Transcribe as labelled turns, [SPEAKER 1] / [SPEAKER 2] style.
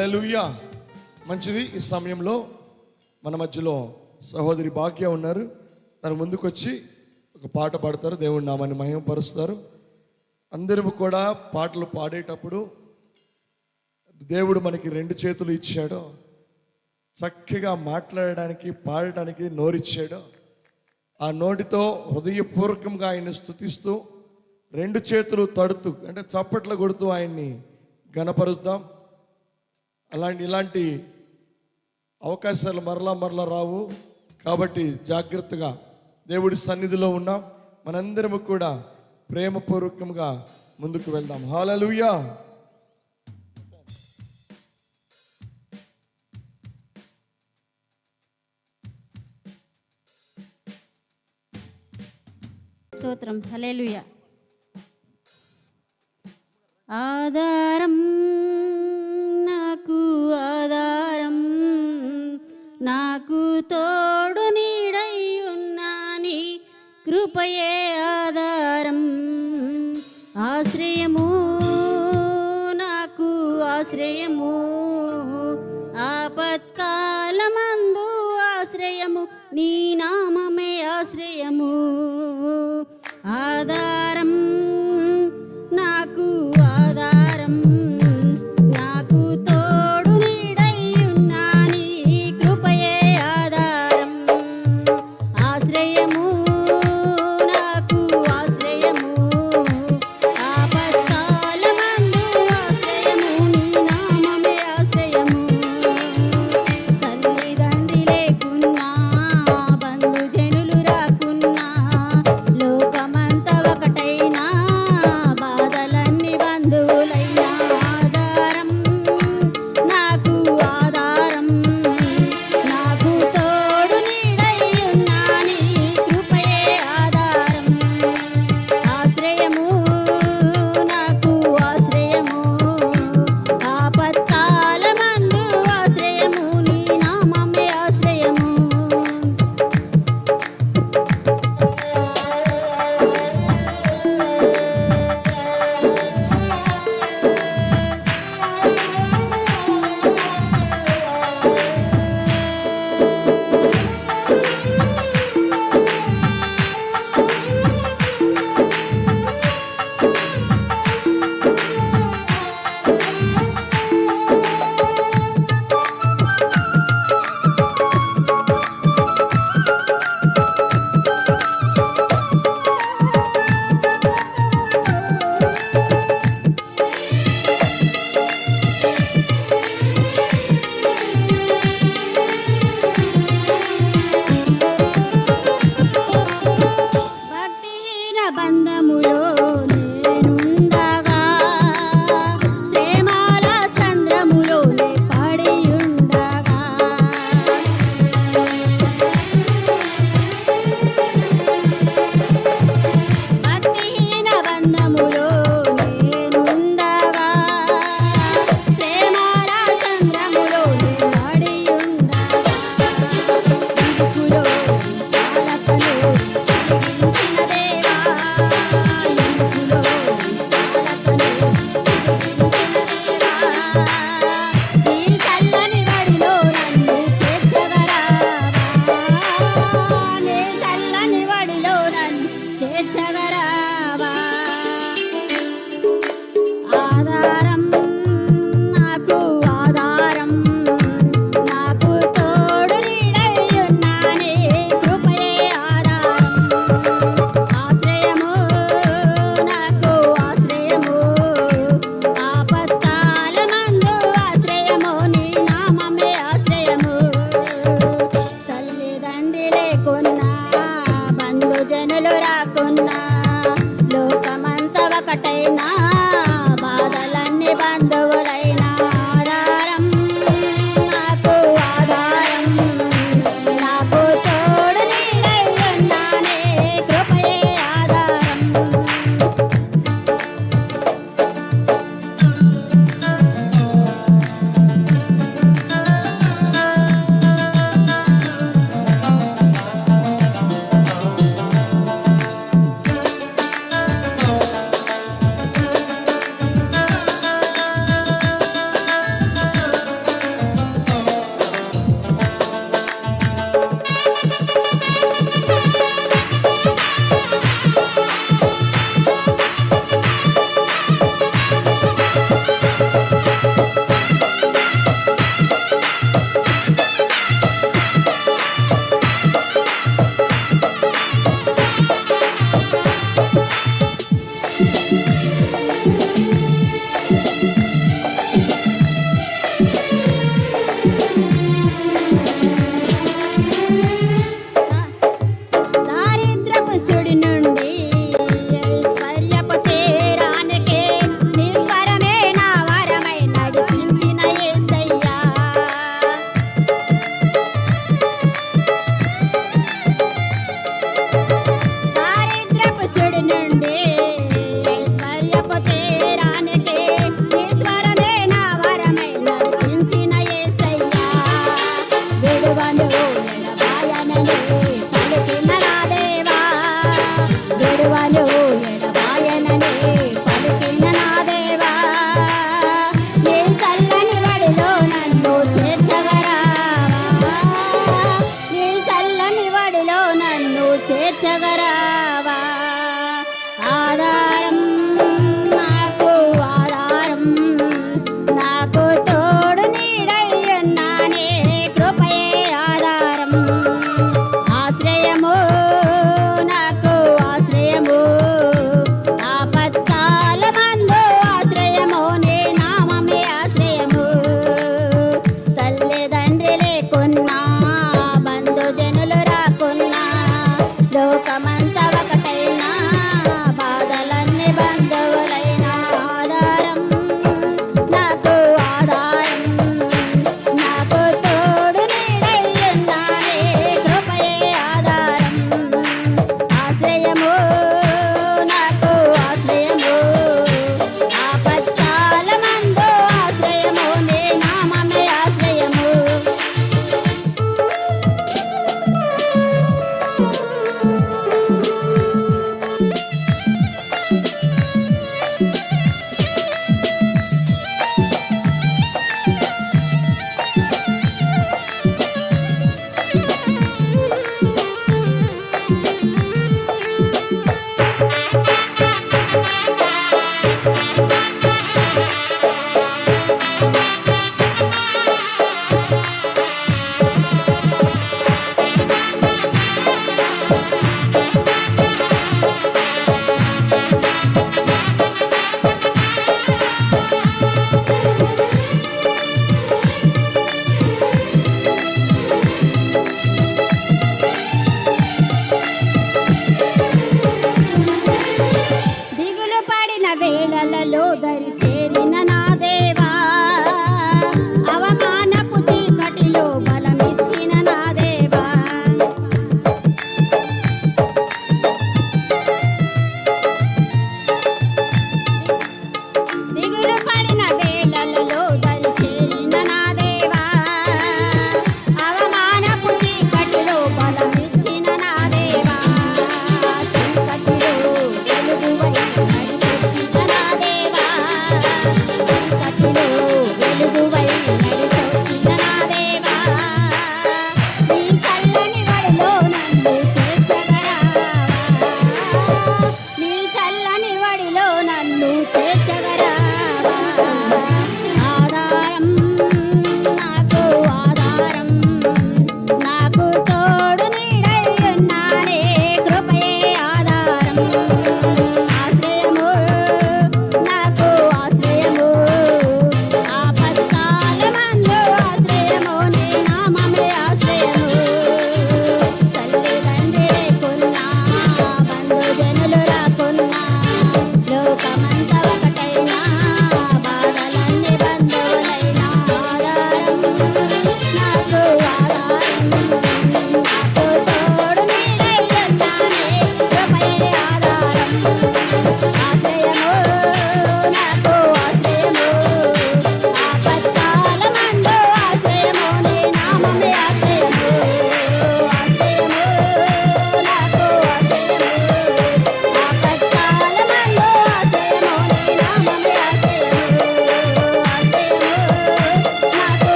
[SPEAKER 1] హల్లెలూయా. మంచిది ఈ సమయంలో మన మధ్యలో సహోదరి భాగ్య ఉన్నారు. తన ముందుకు వచ్చి ఒక పాట పాడతారు దేవుడి నామాన్ని మహిమపరుస్తారు. అందరూ కూడా పాటలు పాడేటప్పుడు దేవుడు మనకి రెండు చేతులు ఇచ్చాడు. చక్కగా మాట్లాడడానికి పాడటానికి నోరిచ్చాడు. ఆ నోటితో హృదయపూర్వకంగా ఆయన్ని స్థుతిస్తూ రెండు చేతులు తడుతూ అంటే చప్పట్లు కొడుతూ ఆయన్ని గణపరుద్దాం అలాంటి ఇలాంటి అవకాశాలు మరలా మరలా రావు. కాబట్టి జాగ్రత్తగా దేవుడి సన్నిధిలో ఉన్నాం. మనందరము కూడా ప్రేమపూర్వకంగా ముందుకు వెళ్దాం. హాలూయా
[SPEAKER 2] స్తోత్రం. హలేలుయ ఆధారం నాకు తోడు నీడై ఉన్నాని కృపయే ఆధారం. ఆశ్రయము నాకు ఆశ్రయము ఆపత్కాలమందు ఆశ్రయము నీ నామమే ఆశ్రయము. seven.